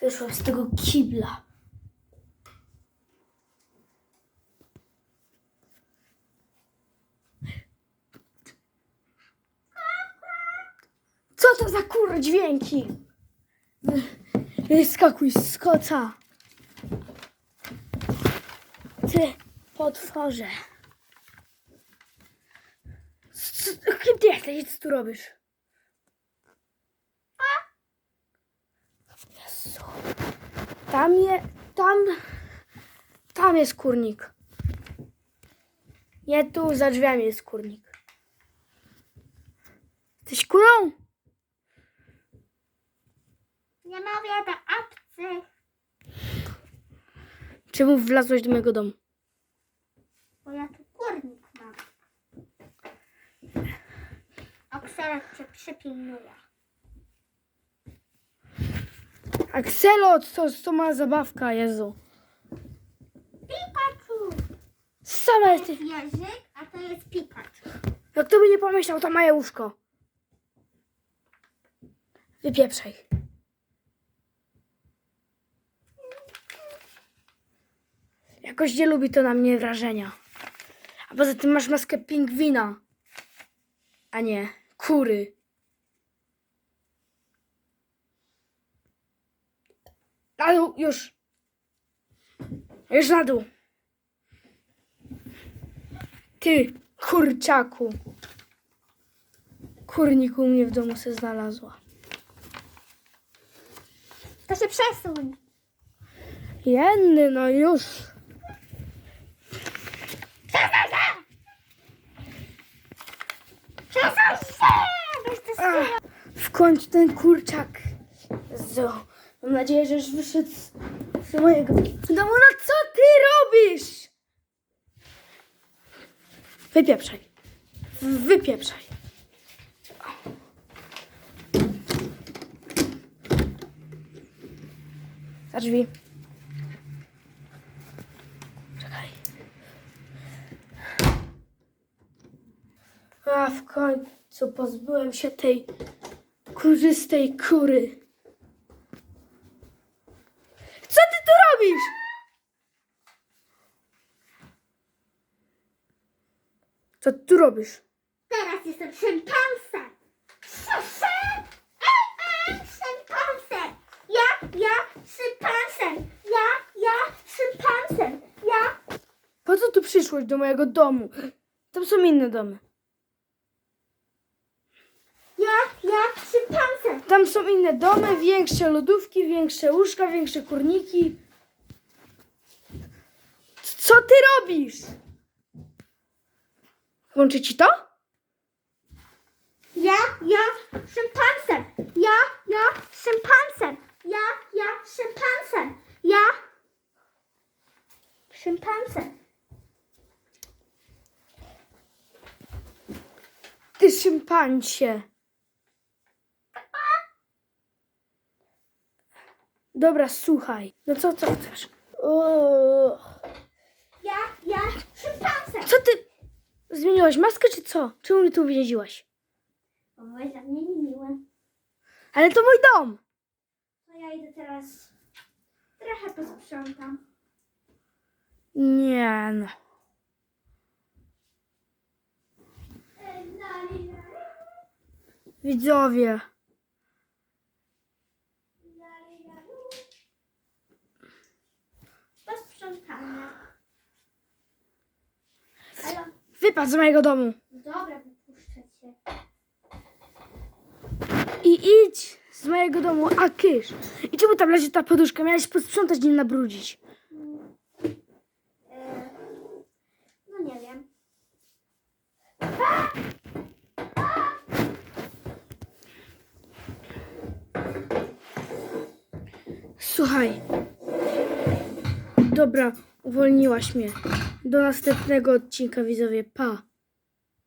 Wyszłam z tego kibla. Co to za kur dźwięki? Wyskakuj z koca. Ty, potworze. Kim ty jesteś co tu robisz? Jezu. Tam je, tam, tam jest kurnik. Nie tu, za drzwiami jest kurnik. Jesteś kurą? Nie mówię do obcych, Czemu wlazłeś do mojego domu? bo ja tu kurnik mam. Okselek cię przypilnuje. Akselo, co, co ma zabawka, Jezu. Pikachu! Sama To jesteś. jest Jerzyk, a to jest Pikachu. Jak to by nie pomyślał, to moje łóżko. Wypieprzaj. Jakoś nie lubi to na mnie wrażenia. A poza tym masz maskę pingwina. A nie, kury. Na dół, już. Już na dół. Ty, kurczaku. Kurnik u mnie w domu se znalazła. To się przesuń. Jenny, no już. Przesuń się! To Ach, w końcu ten kurczak. Zo. Mam nadzieję, że już wyszedł z, mojego. No co ty robisz? Wypieprzaj. Wypieprzaj. Za drzwi. Czekaj. A w końcu pozbyłem się tej kurzystej kury. Co ty tu robisz? Co ty robisz? Teraz jestem szympansem. Szympansem! Ja, ja, szympansem! Ja, ja, szympansem! Ja, Po co tu przyszłeś do mojego domu? Tam są inne domy. ja, ja, szympansem! Tam są inne domy, większe lodówki, większe łóżka, większe kurniki. Co ty robisz? Ci to? Ja, ja, szympansem! Ja, ja, szympansem! Ja, ja, szympansem! Ja, szympansem! Ty szympansie. Dobra, słuchaj. No co, co chcesz? O! Co ty? Zmieniłaś maskę czy co? Czemu mnie tu uwięziłaś? O, byłeś dla mnie niemiłe. Ale to mój dom. To ja idę teraz trochę posprzątam. Nie no. Widzowie. Wypadł z mojego domu. dobra, wypuszczę cię. I idź z mojego domu, a kysz. I czemu tam leży ta poduszka? Miałeś posprzątać, nie nabrudzić. E, no nie wiem. Słuchaj. Dobra, uwolniłaś mnie. Do następnego odcinka, widzowie. Pa.